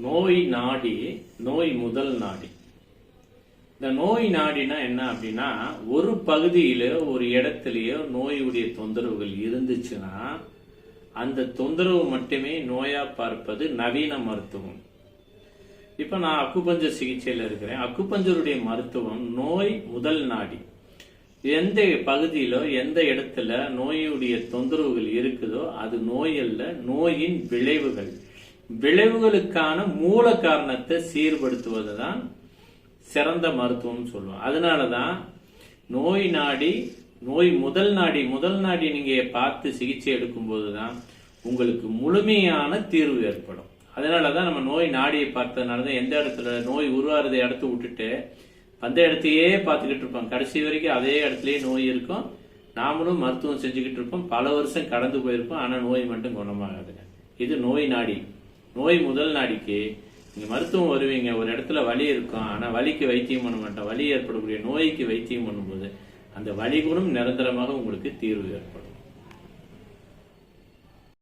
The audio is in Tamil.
நோய் நாடி நோய் முதல் நாடி. இந்த நோய் நாடினா என்ன அப்படின்னா ஒரு பகுதியில ஒரு இடத்துலயோ நோயுடைய தொந்தரவுகள் இருந்துச்சுன்னா அந்த தொந்தரவு மட்டுமே நோயா பார்ப்பது நவீன மருத்துவம். இப்ப நான் அக்குபஞ்சர் சிகிச்சையில் இருக்கிறேன். அக்குபஞ்சருடைய மருத்துவம் நோய் முதல் நாடி. எந்த பகுதியிலோ எந்த இடத்துல நோயுடைய தொந்தரவுகள் இருக்குதோ அது நோய் அல்ல நோயின் விளைவுகள். விளைவுகளுக்கான மூல காரணத்தை சீர்படுத்துவது தான் சிறந்த மருத்துவம் சொல்லுவோம். அதனால தான் நோய் நாடி நோய் முதல் நாடி முதல் நாடி நீங்கள் பார்த்து சிகிச்சை எடுக்கும்போது தான் உங்களுக்கு முழுமையான தீர்வு ஏற்படும். அதனால தான் நம்ம நோய் நாடியை பார்த்ததுனால தான் எந்த இடத்துல நோய் உருவாறதை இடத்த விட்டுட்டு அந்த இடத்தையே பார்த்துக்கிட்டு இருப்போம். கடைசி வரைக்கும் அதே இடத்துலயே நோய் இருக்கும். நாமளும் மருத்துவம் செஞ்சுக்கிட்டு இருப்போம். பல வருஷம் கடந்து போயிருப்போம். ஆனால் நோய் மட்டும் குணமாகாதுங்க. இது நோய் நாடி. நோய் முதல் நாடிக்கு நீங்கள் மருத்துவம் வருவீங்க ஒரு இடத்துல வலி இருக்கும் ஆனால் வலிக்கு வைத்தியம் பண்ண மாட்டோம். வலி ஏற்படக்கூடிய நோய்க்கு வைத்தியம் பண்ணும்போது அந்த வலி குணம் நிரந்தரமாக உங்களுக்கு தீர்வு ஏற்படும்.